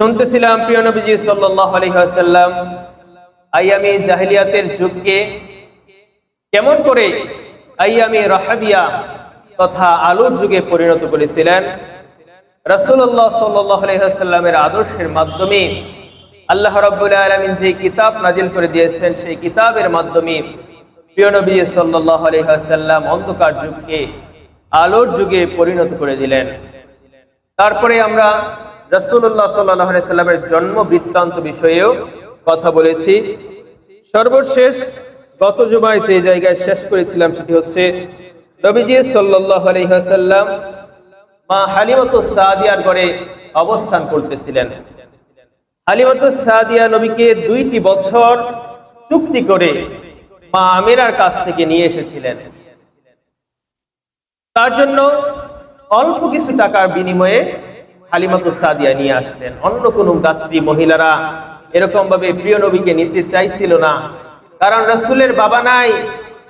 শুনতেছিলাম প্রিয় নবীজি ওয়াসাল্লাম আইয়ামি জাহিলিয়াতের যুগকে কেমন করে আইয়ামি রাহাবিয়া তথা আলোর যুগে পরিণত করেছিলেন। রাসূলুল্লাহ সাল্লাল্লাহু আলাইহি আদর্শের মাধ্যমে আল্লাহ রাব্বুল আলামিন যে কিতাব নাজিল করে দিয়েছেন, সেই কিতাবের মাধ্যমে প্রিয় নবী আলাইহি অন্ধকার যুগকে, আলোর যুগে পরিণত করে দিলেন। তারপরে আমরা রসুল্লাহ সাল্লাহ সাল্লামের জন্ম বৃত্তান্ত বিষয়েও কথা বলেছি। সর্বশেষ গত জুমায় যে জায়গায় শেষ করেছিলাম সেটি হচ্ছে নবীজি সাল্লাহ মা হালিমত সাদিয়ার ঘরে অবস্থান করতেছিলেন। হালিমত সাদিয়া নবীকে দুইটি বছর চুক্তি করে মা আমিরার কাছ থেকে নিয়ে এসেছিলেন। তার জন্য অল্প কিছু টাকার বিনিময়ে হালিমাতু সাদিয়া নিয়ে আসতেন অন্য কোনো গাত্রী মহিলারা এরকম ভাবে প্রিয় নবীকে নিতে চাইছিল না। কারণ রাসূলের বাবা নাই,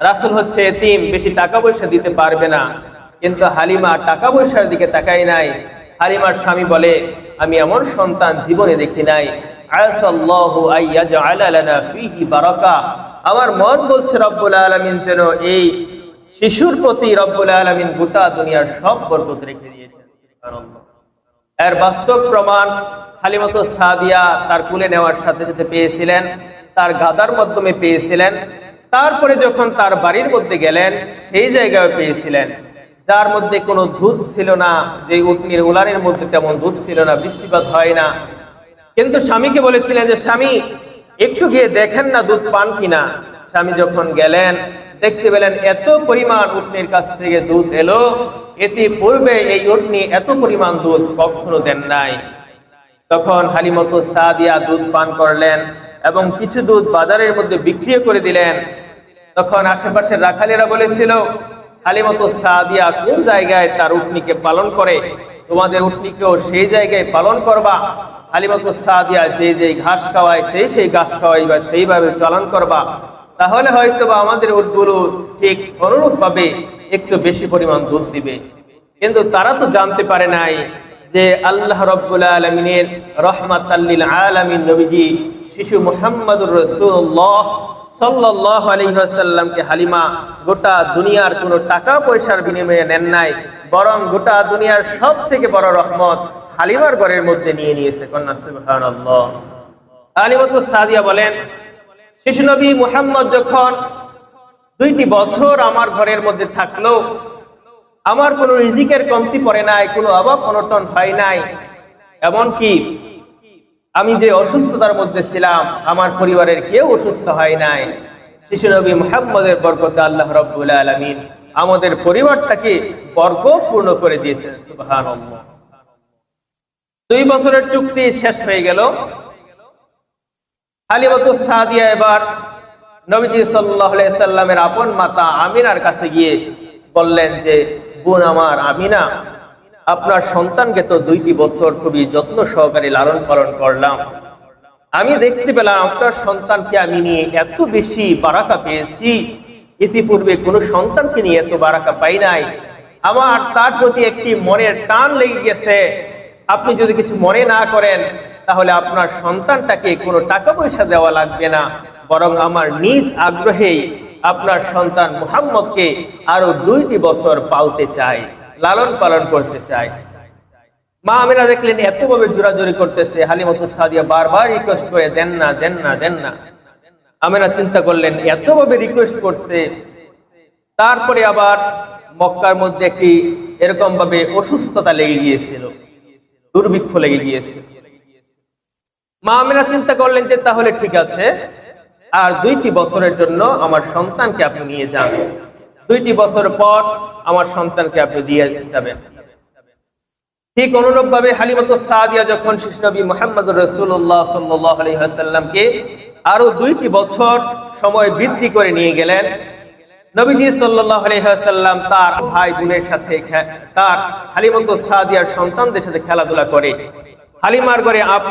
রাসূল হচ্ছে এতিম, বেশি টাকা পয়সা দিতে পারবে না। কিন্তু হালিমা টাকা পয়সার দিকে তাকাই নাই। হালিমার স্বামী বলে, আমি এমন সন্তান জীবনে দেখি নাই। আমার মন বলছে, রব্বুল আলামিন যেন এই শিশুর প্রতি রব্বুল আলমিন গোটা দুনিয়ার সব বরকত রেখে দিয়েছেন। এর বাস্তব প্রমাণ হালিমত সাদিয়া তার কুলে নেওয়ার সাথে সাথে পেয়েছিলেন, তার গাদার মাধ্যমে পেয়েছিলেন, তারপরে যখন তার বাড়ির মধ্যে গেলেন, সেই জায়গায় পেয়েছিলেন। যার মধ্যে কোনো দুধ ছিল না যে উটনির উলানের মধ্যে তেমন দুধ ছিল না, বৃষ্টিপাত হয় না। কিন্তু স্বামীকে বলেছিলেন যে, স্বামী, একটু গিয়ে দেখেন না দুধ পান কিনা। স্বামী যখন গেলেন দেখতে পেলেন এত পরিমাণ উটনির কাছ থেকে দুধ এলো। এতে পূর্বে এই উটনি এত পরিমাণ দুধ কখনো দেন নাই। তখন হালিমত সাদিয়া দুধ পান করলেন এবং কিছু দুধ বাজারের মধ্যে বিক্রি করে দিলেন। তখন আশেপাশের রাখালেরা বলেছিল, হালিমত সাদিয়া কোন জায়গায় তার উটনিকে পালন করে? তোমাদের উটনিকেও সেই জায়গায় পালন করবা। হালিমত সাদিয়া যে যে ঘাস খাওয়ায়, সেই সেই ঘাস খাওয়াই বা সেইভাবে চালন করবা। তাহলে হয়তো বা আমাদের উটগুলো ঠিক অনুরূপ ভাবে একটু বেশি পরিমাণ দুধ দিবে। কিন্তু তারা তো জানতে পারে নাই যে আল্লাহ রব্বুল আলমিনের রহমাত আলমিন নবীজি শিশু মুহাম্মদুর রসুল্লাহ সাল্লাহ আলহিহাসাল্লামকে হালিমা গোটা দুনিয়ার কোনো টাকা পয়সার বিনিময়ে নেন নাই, বরং গোটা দুনিয়ার সব থেকে বড় রহমত হালিমার ঘরের মধ্যে নিয়ে নিয়েছে। কন্যা সুবহানাল্লাহ। আলিমতুল সাদিয়া বলেন শিশু নবী মুহাম্মদ যখন দুইটি বছর আমার ঘরের মধ্যে থাকল, আমার কোনো রিজিকের কমতি পড়ে নাই, কোনো অভাব অনটন হয় নাই। এমনকি আমি যে অসুস্থতার মধ্যে ছিলাম, আমার পরিবারের কেউ অসুস্থ হয় নাই। শিশু নবী মুহাম্মদের বরকতে আল্লাহ রব্বুল আলমিন আমাদের পরিবারটাকে বরকতপূর্ণ করে দিয়েছেন, সুবহানাল্লাহ। দুই বছরের চুক্তি শেষ হয়ে গেল। সাদিয়া এবার নবীজি সাল্লামের আপন মাতা আমিনার কাছে গিয়ে বললেন যে, বোন আমার আমিনা, আপনার সন্তানকে তো দুইটি বছর খুবই যত্ন সহকারে লালন পালন করলাম। আমি দেখতে পেলাম আপনার সন্তানকে আমি নিয়ে এত বেশি বারাকা পেয়েছি। ইতিপূর্বে কোনো সন্তানকে নিয়ে এত বারাকা পাই নাই। আমার তার প্রতি একটি মনের টান লেগে গেছে। আপনি যদি কিছু মনে না করেন তাহলে আপনার সন্তানটাকে কোনো টাকা পয়সা দেওয়া লাগবে না। বরং আমার নিজ আগ্রহেই আপনার সন্তান মুহাম্মদকে আরও দুইটি বছর পালতে চাই লালন পালন করতে চাই মা আমিরা দেখলেন এতভাবে জোরাজোরি করতেছে হালিমত সাদিয়া বারবার রিকোয়েস্ট করে, দেন না দেন না দেন না। আমিরা চিন্তা করলেন, এতভাবে রিকোয়েস্ট করতে তারপরে আবার মক্কার মধ্যে একটি এরকম ভাবে অসুস্থতা লেগে গিয়েছিল, দুর্ভিক্ষ লেগে গিয়েছিল। মা আমিরা চিন্তা করলেন যে তাহলে ঠিক আছে, আর দুইটি বছরের জন্য আমার সন্তানকে আপনি নিয়ে যান। দুইটি বছর পর আমার সন্তানকে আপনি দিয়ে যাবেন। ঠিক অনুরূপ ভাবে হালিমত সাদিয়া যখন শিশু নবী মোহাম্মদ রসুল্লাহ সাল্লাহ আলহিহাসাল্লামকে আরও দুইটি বছর সময় বৃদ্ধি করে নিয়ে গেলেন নবীজি আলহিহাসাল্লাম তার ভাই বোনের সাথে তার হালিমত সাদিয়ার সন্তানদের সাথে খেলাধুলা করে। হালিমার ঘরে আপ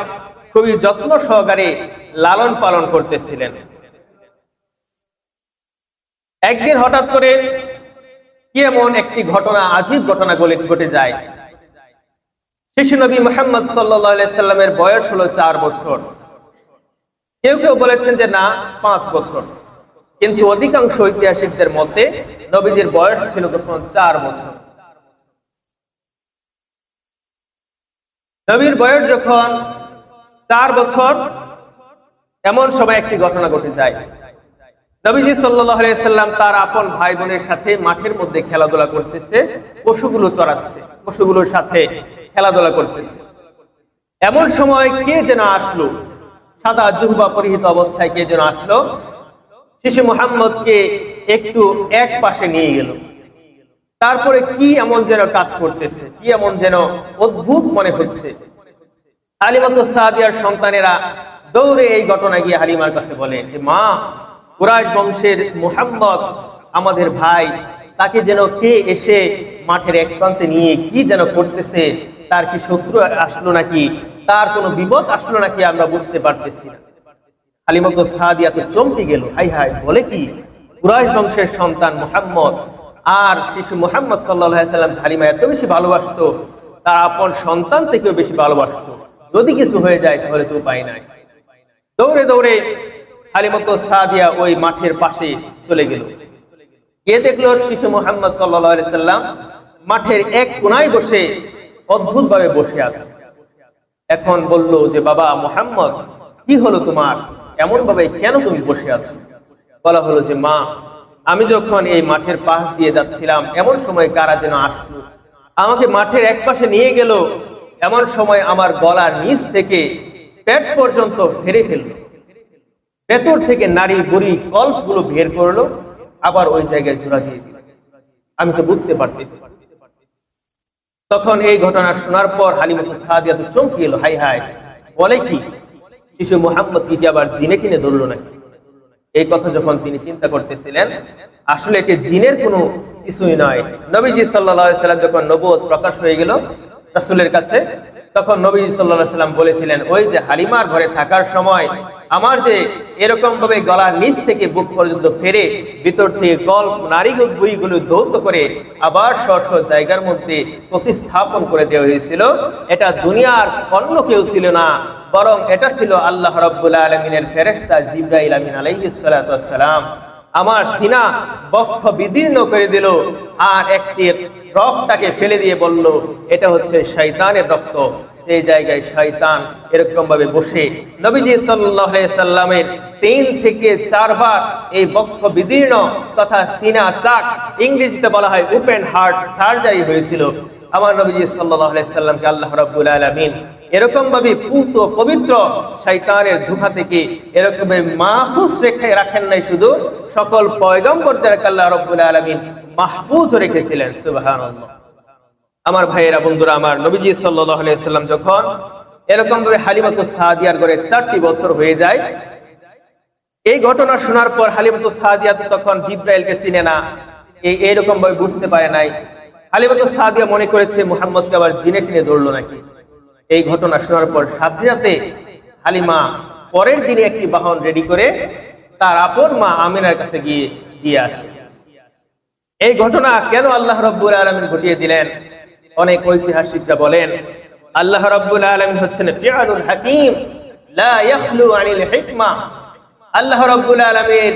খুবই যত্ন সহকারে লালন পালন করতেছিলেন। একদিন হঠাৎ করে কি এমন একটি ঘটনা, আজীব ঘটনা ঘটে যায়। শিশু নবী মোহাম্মদ সাল্লামের বয়স হলো চার বছর। কেউ কেউ বলেছেন যে, না, পাঁচ বছর। কিন্তু অধিকাংশ ঐতিহাসিকদের মতে নবীজির বয়স ছিল তখন চার বছর। নবীর বয়স যখন চার বছর এমন সময় একটি ঘটনা ঘটে যায়। নবীজি সাল্লাম তার আপন ভাই বোনের সাথে মাঠের মধ্যে খেলাধুলা করতেছে, পশুগুলো চড়াচ্ছে, পশুগুলোর সাথে খেলাধুলা করতেছে। এমন সময় কে যেন আসলো, সাদা জুহবা পরিহিত অবস্থায় কে যেন আসলো, শিশু মোহাম্মদকে একটু এক পাশে নিয়ে গেল। তারপরে কি এমন যেন কাজ করতেছে, কি এমন যেন অদ্ভুত মনে হচ্ছে। হালিমাত সাদিয়ার সন্তানেরা দৌড়ে এই ঘটনা গিয়ে হালিমার কাছে বলে যে, মা বংশের মুহাম্মদ আমাদের ভাই, তাকে যেন কে এসে মাঠের এক প্রান্তে নিয়ে কি যেন করতেছে, তার কি শত্রু আসলো নাকি, তার কোনো বিপদ আসলো নাকি আমরা বুঝতে পারতেছি না। হালিমত সাদিয়া তো চমকে গেল, হাই হাই, বলে কি বংশের সন্তান মুহাম্মদ, আর শিশু মুহাম্মদ সাল্লাহ সাল্লাম হালিমা এত বেশি ভালোবাসতো, তার আপন সন্তান থেকেও বেশি ভালোবাসতো। যদি কিছু হয়ে যায় তাহলে তো উপায় নাই। দৌড়ে দৌড়ে হালিমত সাদিয়া ওই মাঠের পাশে চলে গেল। গিয়ে দেখল শিশু মোহাম্মদ সাল্লাম মাঠের এক কোনায় বসে অদ্ভুত ভাবে বসে আছে। এখন বলল যে, বাবা মোহাম্মদ, কি হলো তোমার? এমন ভাবে কেন তুমি বসে আছো? বলা হলো যে, মা, আমি যখন এই মাঠের পাশ দিয়ে যাচ্ছিলাম, এমন সময় কারা যেন আসলো। আমাকে মাঠের এক পাশে নিয়ে গেল। এমন সময় আমার গলার নিচ থেকে পেট পর্যন্ত ফেরে ফেলল। ভেতর থেকে নারী বুড়ি কল্পগুলো বের করল, আবার ওই জায়গায় জোড়া দিয়ে দিল। আমি তো বুঝতে পারতেছি। তখন এই ঘটনা শোনার পর হালিমত সাদিয়া তো চমকে এলো, হাই হাই, বলে কি, শিশু মোহাম্মদ কি আবার জিনে কিনে ধরলো নাকি? এই কথা যখন তিনি চিন্তা করতেছিলেন, আসলে এটি জিনের কোনো কিছুই নয়। নবীজি সাল্লাহ সাল্লাম যখন নবোধ প্রকাশ হয়ে গেল রাসুলের কাছে, তখন নবী সাল্লাহ সাল্লাম বলেছিলেন, ওই যে হালিমার ঘরে থাকার সময় আমার যে এরকম ভাবে গলার নিচ থেকে বুক পর্যন্ত ফেরে, ভিতর থেকে গল্প, নারী বইগুলো দৌত করে আবার স্ব জায়গার মধ্যে প্রতিস্থাপন করে দেওয়া হয়েছিল, এটা দুনিয়ার অন্য কেউ ছিল না, বরং এটা ছিল আল্লাহ রব্বুল্লাহ আলমিনের ফেরেস্তা জিব্রাইল আমিন আলাইসালাম আমার সিনা বক্ষ বিদীর্ণ করে দিল, আর একটি রক্তটাকে ফেলে দিয়ে বলল, এটা হচ্ছে শৈতানের রক্ত। যে জায়গায় শয়তান এরকম ভাবে বসে, নবীজি সাল্লামের তিন থেকে চারবার এই বক্ষ বিদীর্ণ তথা সিনা চাক, ইংরেজিতে বলা হয় ওপেন হার্ট সার্জারি হয়েছিল। আমার নবীজি সাল্লাহ সাল্লামকে আল্লাহ রব্বুল আলমিন এরকম ভাবে পুত পবিত্র শৈতানের ধোকা থেকে এরকম মাহফুজ রেখে রাখেন নাই শুধু, সকল পয়গম্বরদের আল্লাহ রব্বুল আলমিন মাহফুজ রেখেছিলেন সুবাহ আমার ভাইয়েরা, বন্ধুরা, আমার নবীজি সাল্লাম যখন এরকম ভাবে হালিমত সাদিয়ার ঘরে চারটি বছর হয়ে যায়, এই ঘটনা শোনার পর হালিমত সাদিয়া তখন জিব্রাইলকে চিনে না এই এইরকম ভাবে বুঝতে পারে নাই। হালিমত সাদিয়া মনে করেছে, মুহাম্মদকে আবার জিনে টিনে ধরলো নাকি? এই ঘটনা শোনার পর সাথে হালিমা পরের দিনে একটি বাহন রেডি করে তার আপন মা আমিনার কাছে গিয়ে, দিয়ে আসে। এই ঘটনা কেন আল্লাহ রব্বুল আলমিন ঘটিয়ে দিলেন? অনেক ঐতিহাসিকরা বলেন, আল্লাহ রব্বুল আলমিন হচ্ছেন ফিয়ালুল হাকিম, লা ইয়াখলু আনিল হিকমা। আল্লাহ রব্বুল আলমীর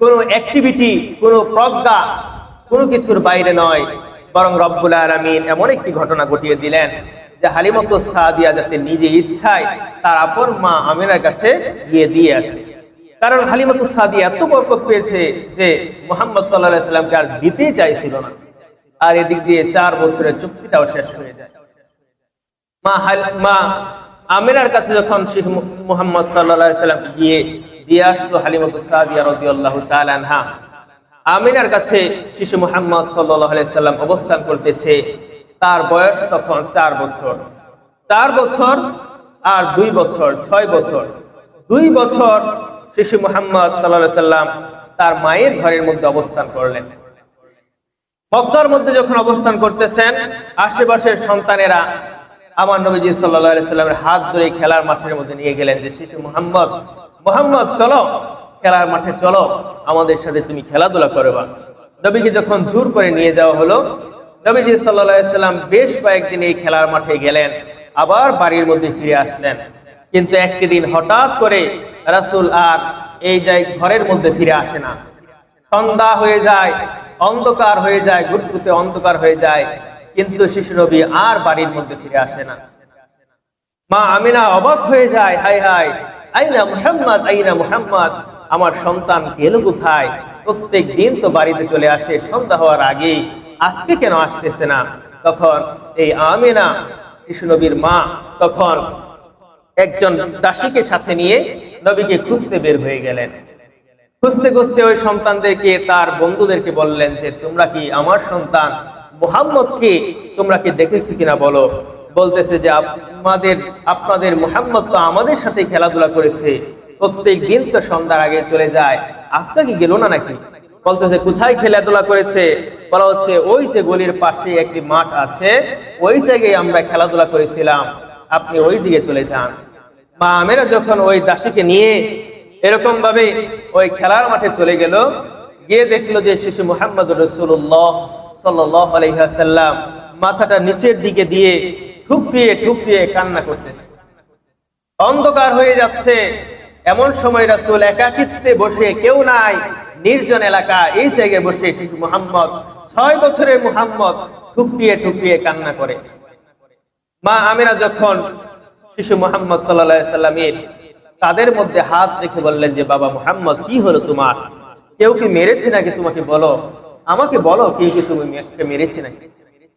কোন অ্যাক্টিভিটি কোন প্রজ্ঞা, কোনো কিছুর বাইরে নয়, বরং রব্বুল আলমিন এমন একটি ঘটনা ঘটিয়ে দিলেন, যে হালিমত সাদিয়া যাতে নিজে ইচ্ছায় তার আপন মা আমিনার কাছে গিয়ে দিয়ে আসে। কারণ হালিমত সাদিয়া এত বরকত পেয়েছে যে মোহাম্মদ সাল্লাহ সাল্লামকে আর দিতেই চাইছিল না। আর এদিক দিয়ে চার বছরের চুক্তিটাও শেষ হয়ে যায়। মা কাছে যখন শিখ সাল্লাহ গিয়ে দিয়ে আসলো হালিমত সাদিয়া রদি আল্লাহ তালানহা আমিনার কাছে শিশু মোহাম্মদ সাল্লাম অবস্থান করতেছে তার বয়স তখন চার বছর। চার বছর আর দুই বছর, ছয় বছর। দুই বছর শিশু মোহাম্মদ সাল্লাহ সাল্লাম তার মায়ের ঘরের মধ্যে অবস্থান করলেন। মক্কার মধ্যে যখন অবস্থান করতেছেন, আশেপাশের সন্তানেরা আমার নবীজি সাল্লাহ সাল্লামের হাত ধরে খেলার মাঠের মধ্যে নিয়ে গেলেন যে, শিশু মোহাম্মদ মোহাম্মদ, চলো, খেলার মাঠে চলো, আমাদের সাথে তুমি খেলাধুলা করবা নবীকে যখন জোর করে নিয়ে যাওয়া হলো, নবীজি সাল্লাম বেশ কয়েকদিন এই খেলার মাঠে গেলেন, আবার বাড়ির মধ্যে ফিরে আসলেন। কিন্তু একটি দিন হঠাৎ করে রাসূল আর এই যাই ঘরের মধ্যে ফিরে আসে না। সন্ধ্যা হয়ে যায়, অন্ধকার হয়ে যায়, ঘুটঘুটে অন্ধকার হয়ে যায়, কিন্তু শিশু নবী আর বাড়ির মধ্যে ফিরে আসে না। মা আমিনা অবাক হয়ে যায় হাই হাই আইনা মুহাম্মদ আইনা মুহাম্মদ, আমার সন্তান গেল কোথায়? প্রত্যেক দিন তো বাড়িতে চলে আসে, সন্ধ্যা হওয়ার আগেই, আজকে কেন আসতেছে না? তখন এই আমিনা, শিশু নবীর মা, তখন একজন দাসীকে সাথে নিয়ে নবীকে খুঁজতে বের হয়ে গেলেন। খুঁজতে খুঁজতে ওই সন্তানদেরকে, তার বন্ধুদেরকে বললেন যে, তোমরা কি আমার সন্তান? মোহাম্মদকে তোমরা কি দেখেছ কিনা বলো? বলতেছে যে, আমাদের, আপনাদের মোহাম্মদ তো আমাদের সাথে খেলাধুলা করেছে। প্রত্যেক দিন তো সন্ধ্যার আগে চলে যায়। আজকে কি গেল না নাকি? বলতেছে, কোথায় খেলাধুলা করেছে? বলা হচ্ছে, ওই যে গলির পাশে একটি মাঠ আছে। ওই জায়গায় আমরা খেলাধুলা করেছিলাম। আপনি ওই দিকে চলে যান। মা আমেরা যখন ওই দাসীকে নিয়ে এরকম ভাবে ওই খেলার মাঠে চলে গেল, গিয়ে দেখল যে শিশু মোহাম্মদ রসুল্লাহ সাল্লাহ আলহাসাল্লাম মাথাটা নিচের দিকে দিয়ে ঠুকরিয়ে ঠুকরিয়ে কান্না করতেছে। অন্ধকার হয়ে যাচ্ছে। এমন সময় রাসূল একাকিত্বে বসে, কেউ নাই, নির্জন এলাকা, এই জায়গায় বসে শিশু মোহাম্মদ, ছয় বছরের মোহাম্মদ ঠুকরিয়ে ঠুকরিয়ে কান্না করে। মা আমিরা যখন শিশু মোহাম্মদ সাল্লাহ সাল্লামের তাদের মধ্যে হাত রেখে বললেন যে, বাবা মোহাম্মদ, কি হলো তোমার? কেউ কি মেরেছে নাকি তোমাকে বলো? আমাকে বলো কেউ কি তুমি মেরেছে নাকি?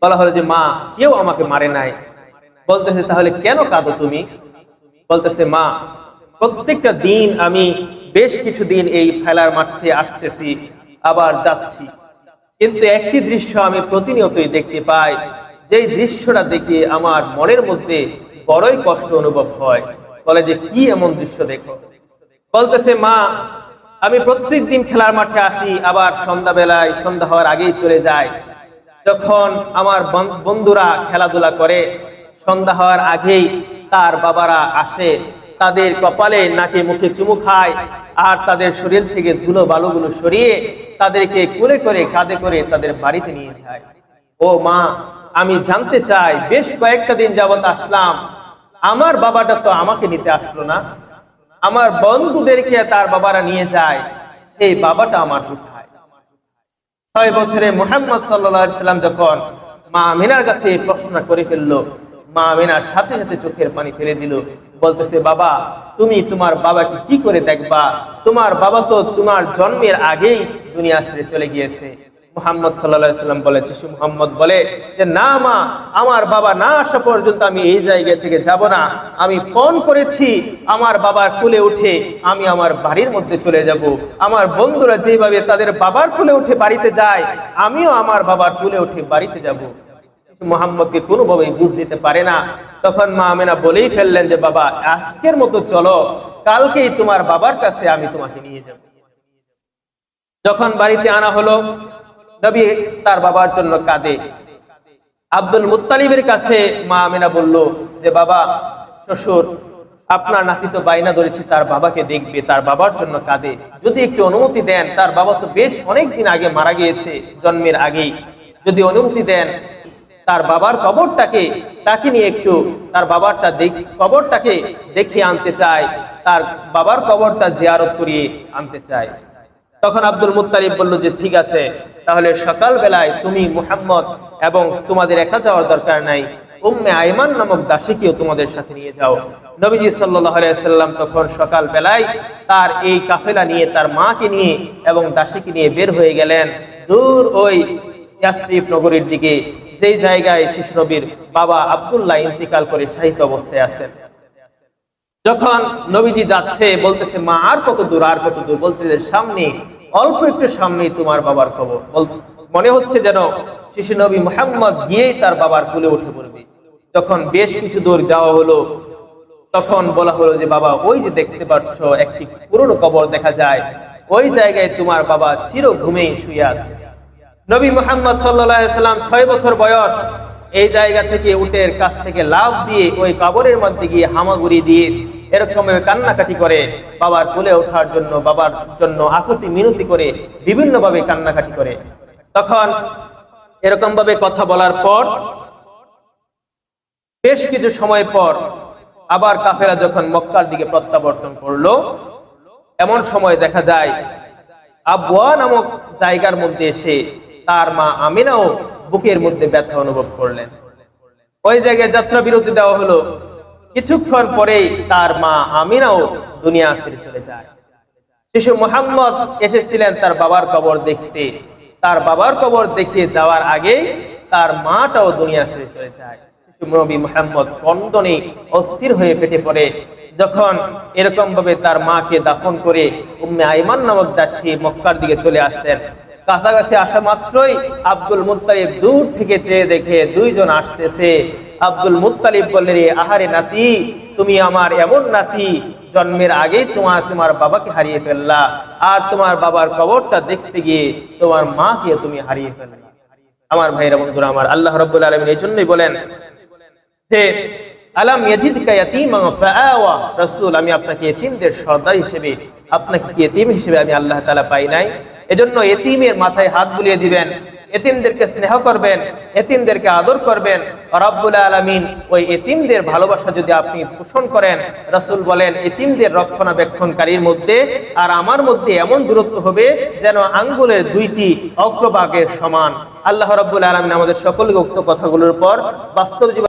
বলা হলো যে, মা, কেউ আমাকে মারে নাই। বলতেছে, তাহলে কেন কাঁদো তুমি? বলতেছে, মা, প্রত্যেকটা দিন আমি বেশ কিছু দিন এই খেলার মাঠে আসতেছি, আবার যাচ্ছি। কিন্তু একটি দৃশ্য আমি প্রতিনিয়তই দেখতে পাই। যেই দৃশ্যটা দেখে আমার মনের মধ্যে বড়ই কষ্ট অনুভব হয়। বলে যে, কি এমন দৃশ্য দেখো? বলতেছে, মা, আমি প্রত্যেক দিন খেলার মাঠে আসি, আবার সন্ধ্যাবেলায় সন্ধ্যা হওয়ার আগেই চলে যায় যখন আমার বন্ধুরা খেলাধুলা করে, সন্ধ্যা হওয়ার আগেই তার বাবারা আসে, তাদের কপালে নাকে মুখে চুমু খায়, আর তাদের শরীর থেকে ধুলো বালুগুলো সরিয়ে তাদেরকে কুলে করে কাঁধে করে তাদের বাড়িতে নিয়ে যায়। ও মা, আমি জানতে চাই, বেশ কয়েকটা দিন যাবত আসলাম আমার বাবাটা তো আমাকে নিতে আসলো না। আমার বন্ধুদেরকে তার বাবারা নিয়ে যায়। সেই বাবাটা আমার ছয় বছরে মোহাম্মদ সাল্লাম যখন মা আমিনার কাছে প্রশ্ন করে ফেলল, মা আমিনার সাথে সাথে চোখের পানি ফেলে দিল। বলতেছে, বাবা, তুমি তোমার বাবাকে কি করে দেখবা? তোমার বাবা তো তোমার জন্মের আগেই দুনিয়া ছেড়ে চলে গিয়েছে। মোহাম্মদ সাল্লাম বলে শিশু মোহাম্মদ বলে যে, না মা, আমার বাবা না আসা পর্যন্ত আমি এই জায়গা থেকে যাব না। আমি ফোন করেছি, আমার বাবার কুলে উঠে আমি আমার বাড়ির মধ্যে চলে যাব। আমার বন্ধুরা যেভাবে তাদের বাবার কুলে উঠে বাড়িতে যায়, আমিও আমার বাবার কুলে উঠে বাড়িতে যাব। মোহাম্মদকে কোনোভাবেই বুঝ দিতে পারে না। তখন মা আমেনা বলেই ফেললেন যে, বাবা, আজকের মতো চলো, কালকেই তোমার বাবার কাছে আমি তোমাকে নিয়ে যাব। যখন বাড়িতে আনা হলো নবী তার বাবার জন্য কাঁদে। আব্দুল মুত্তালিবের কাছে মা আমিনা বলল, যে বাবা, শ্বশুর, আপনার নাতি তো বাইনা ধরেছে, তার বাবাকে দেখবে, তার বাবার জন্য কাঁদে। যদি একটু অনুমতি দেন, তার বাবা তো বেশ অনেক দিন আগে মারা গিয়েছে, জন্মের আগেই। যদি অনুমতি দেন, তার বাবার কবরটাকে, তাকে নিয়ে একটু তার বাবারটা দেখ, কবরটাকে দেখিয়ে আনতে চায় তার বাবার কবরটা জিয়ারত করিয়ে আনতে চায় তখন আব্দুল মুত্তালিব বলল যে, ঠিক আছে, তাহলে সকাল বেলায় তুমি মুহাম্মদ এবং তোমাদের একা যাওয়ার দরকার নাই। উম্মে আইমান নামক দাসীকেও তোমাদের সাথে নিয়ে যাও। নবীজি সাল্লাম তখন সকাল বেলায় তার এই কাফেলা নিয়ে, তার মাকে নিয়ে এবং দাসীকে নিয়ে বের হয়ে গেলেন দূর ওই ইয়াসরিফ নগরীর দিকে, যেই জায়গায় শিশু নবীর বাবা আব্দুল্লাহ ইন্তিকাল করে শাহিত অবস্থায় আছেন। যখন নবীজি যাচ্ছে, বলতেছে, মা, আর কত দূর, আর কত দূর? বলতেছে, সামনে অল্প একটু সামনে তোমার বাবার খবর মনে হচ্ছে যেন শিশু নবী মোহাম্মদ গিয়েই তার বাবার কুলে উঠে পড়বে। যখন বেশ কিছু দূর যাওয়া হলো, তখন বলা হলো যে, বাবা, ওই যে দেখতে পাচ্ছ, একটি পুরনো কবর দেখা যায়। ওই জায়গায় তোমার বাবা চির ঘুমে শুয়ে আছে। নবী মোহাম্মদ সাল্লাম ছয় বছর বয়স, এই জায়গা থেকে উটের কাছ থেকে লাভ দিয়ে ওই কবরের মধ্যে গিয়ে হামাগুড়ি দিয়ে এরকম কান্নাকাটি করে বাবার কোলে ওঠার জন্য, বাবার জন্য আকুতি, মিনতি করে বিভিন্ন ভাবে কান্নাকাটি করে। তখন এরকম ভাবে কথা বলার পর, বেশ কিছু সময় পর আবার কাফেরা যখন মক্কার দিকে প্রত্যাবর্তন করল, এমন সময় দেখা যায়, আবওয়া নামক জায়গার মধ্যে এসে তার মা আমিনাও বুকের মধ্যে ব্যথা অনুভব করলেন। ওই জায়গায় যাত্রা বিরতি দেওয়া হলো। কিছুক্ষণ পরেই তার মা আমিনাও দুনিয়া ছেড়ে চলে যায়। শিশু মোহাম্মদ এসেছিলেন তার বাবার কবর দেখতে। তার বাবার কবর দেখিয়ে যাওয়ার আগেই তার মাটাও দুনিয়া ছেড়ে চলে যায়। অস্থির হয়ে পেটে পড়ে। যখন এরকম ভাবে তার মাকে দাফন করে উম্মে আইমান নামক দাসী মক্কার দিকে চলে আসতেন কাছাকাছি আসা মাত্রই আব্দুল মুত্তালিব দূর থেকে চেয়ে দেখে দুইজন আসতেছে। আব্দুল মুত্তালিব বললেন, "এ আহারে নাতি, তুমি আমার এমন নাতি, জন্মের আগেই তোমার তোমার বাবাকে হারিয়ে ফেললা। আর তোমার বাবার কবরটা দেখতে গিয়ে তোমার মাকে তুমি হারিয়ে ফেললা। আমার ভাইরা বন্ধুরা, আমার আল্লাহ রব্বুল আলমিন এই জন্যই বলেন যে, আলাম রাসূল, আমি আপনাকে এতিমদের সর্দার হিসেবে, আপনাকে এতিম হিসেবে আমি আল্লাহ তাআলা পাই নাই? এজন্য এতিমের মাথায় হাত বুলিয়ে দিবেন। এতিমদেরকে স্নেহ করবেন, এতিমদেরকে আদর করবেন। রব্বুল আলামিন ওই এতিমদের ভালোবাসা যদি আপনি পোষণ করেন, রাসূল বলেন, এতিমদের রক্ষণাবেক্ষণকারীর মধ্যে আর আমার মধ্যে এমন দূরত্ব হবে যেন আঙ্গুলের দুইটি অগ্রভাগের সমান। আল্লাহ রব্বুল আলমিন আমাদের সকলকে উক্ত কথাগুলোর পর বাস্তব